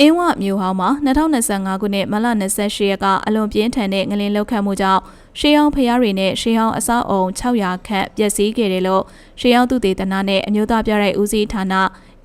အင်းဝမြို့ဟောင်းမှာ2025ခုနှစ်မလ28ရက်ကအလွန်ပြင်းထန်တဲ့ငလင်လောက်ခတ်မှုကြောင့်ရှေးဟောင်းဖျားတွေနဲ့ရှေးဟောင်းအဆောက်အုံ600ခန့်ပျက်စီးခဲ့တယ်လို့ရှေးဟောင်းသူတေသနာနဲ့အမျိုးသားပြတဲ့ဦးစီးဌာန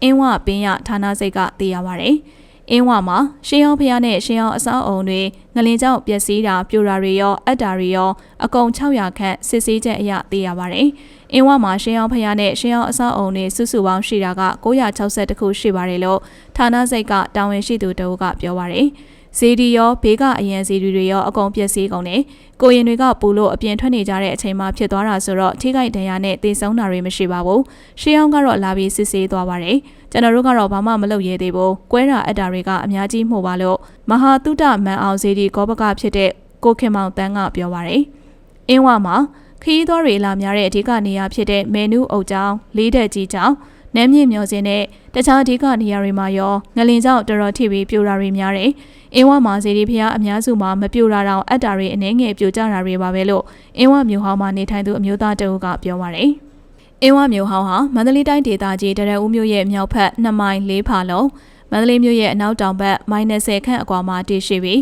အင်းဝပင်းရဌာနစိတ်ကသိရပါဗျ။အင်းဝမှာရှေးဟောင်းဖျားနဲ့ရှေးဟောင်းအဆောက်အုံတွေငလင်ကြောင့်ပျက်စီးတာပြိုတာတွေရောအက်တာတွေရောအကုန်600ခန့်စစ်ဆေးချက်အရသိရပါဗျ။ အင်းဝမှာရှင်းအောင်ဖျားနဲ့ရှင်းအောင်အဆောက်အုံတွေစုစုပေါင်းရှိတာက960ခုရှိပါတယ်လို့ဌာနစိတ်ကတာဝန်ရှိသူတအုပ်ကပြောပါတယ်။ဇေဒီရောဘေးကအရန်ဇေဒီတွေရောအကုန်ပျက်စီးကုန်တယ်။ကိုရင်တွေကပူလို့အပြင်ထွက်နေကြတဲ့အချိန်မှာဖြစ်သွားတာဆိုတော့ထိခိုက်ဒဏ်ရာနဲ့သေဆုံးတာတွေမရှိပါဘူး။ရှေးအောင်ကတော့လာပြီးစစ်ဆေးသွားပါတယ်။ကျွန်တော်တို့ကတော့ဘာမှမလုပ်ရသေးဘူး။ကွဲတာအက်တာတွေကအများကြီးမှုပါလို့မဟာတုဒမန်အောင်ဇေဒီကောဘကဖြစ်တဲ့ကိုခင်မောင်တန်းကပြောပါတယ်။အင်းဝမှာ ခရီးသွားတွေလာများတဲ့အဓိကနေရာဖြစ်တဲ့မေနူးအုပ်ကျောင်းလေးတက်ကြီးကျောင်းနမ်းမြင့်မျောစင်းနဲ့တခြားအဓိကနေရာတွေမှာရောငလင်ကြောင့်တော်တော်ထိပြီးပြိုတာတွေများတယ်။အင်းဝမှာစီဒီဖျားအများစုမှာမပြိုတာတော့အက်တာတွေအနေငယ်ပြိုကျတာတွေပါပဲလို့အင်းဝမျိုးဟောင်းမှာနေထိုင်သူအမျိုးသားတအုပ်ကပြောပါတယ်။အင်းဝမျိုးဟောင်းဟာမန္တလေးတိုင်းဒေသကြီးတရဦးမြို့ရဲ့မြောက်ဘက်2မိုင်4ဖာလုံးမန္တလေးမြို့ရဲ့အနောက်တောင်ဘက်မိုင်20ခန့်အကွာမှာတည်ရှိပြီး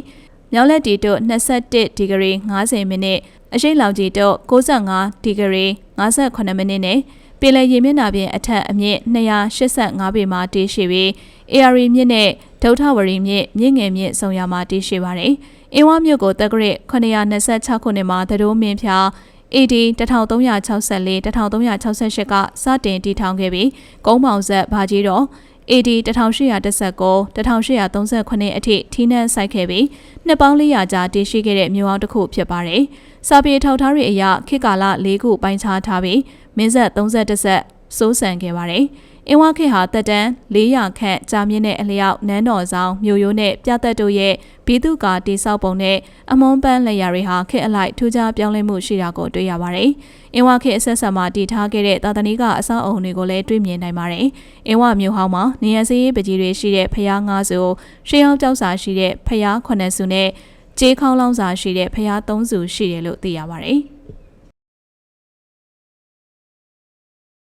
မြောက်လက်တီတို့21ဒီဂရီ50မိနစ်အရှိလောင်ကြီးတို့65ဒီဂရီ58မိနစ်နဲ့ပင်လယ်ရေမျက်နှာပြင်အထက်အမြင့်285ပေမှာတည်ရှိပြီး AR မြင့်နဲ့ဒုထဝရီမြင့်မြင့်ငယ်မြင့်ဆုံရမှာတည်ရှိပါတယ်။အင်းဝမြို့ကိုတက္ကရာ926ခုနှစ်မှာသတို့မင်းဖြာ AD 1364 1368ကစတင်တည်ထောင်ခဲ့ပြီးကုန်းပေါင်ဆက်ဘာကြီးတော့ AD 1819 1839အထိထိနှံဆိုင်ခဲ့ပြီးနှစ်ပေါင်း400ကြာတည်ရှိခဲ့တဲ့မြို့အောင်တစ်ခုဖြစ်ပါတယ်။စာပေထောက်ထားတွေအရခေတ်ကာလ၄ခုပိုင်းခြားထားပြီးမင်းဆက်31ဆက်စိုးစံခဲ့ပါတယ်။ အင်းဝခေဟာတက်တန်း400ခန့်ကြာမြင့်တဲ့အလျောက်နန်းတော်ဆောင်မြို့ရိုးနဲ့ပြသက်တို့ရဲ့ဘီသူကာတိဆောက်ပုံနဲ့အမွန်ပန်းလက်ရာတွေဟာခေအလိုက်ထူးခြားပြောင်းလဲမှုရှိတာကိုတွေ့ရပါတယ်။အင်းဝခေအဆက်ဆက်မှာတည်ထားခဲ့တဲ့သာသနိကအဆောက်အုံတွေကိုလည်းတွေ့မြင်နိုင်ပါတယ်။အင်းဝမြို့ဟောင်းမှာနေရစည်းပကြီးတွေရှိတဲ့ဖျား၅စုရှေးအောင်ကြောက်စာရှိတဲ့ဖျား9စုနဲ့ကျေးခေါင်းလောင်းစာရှိတဲ့ဖျား3စုရှိတယ်လို့သိရပါတယ်။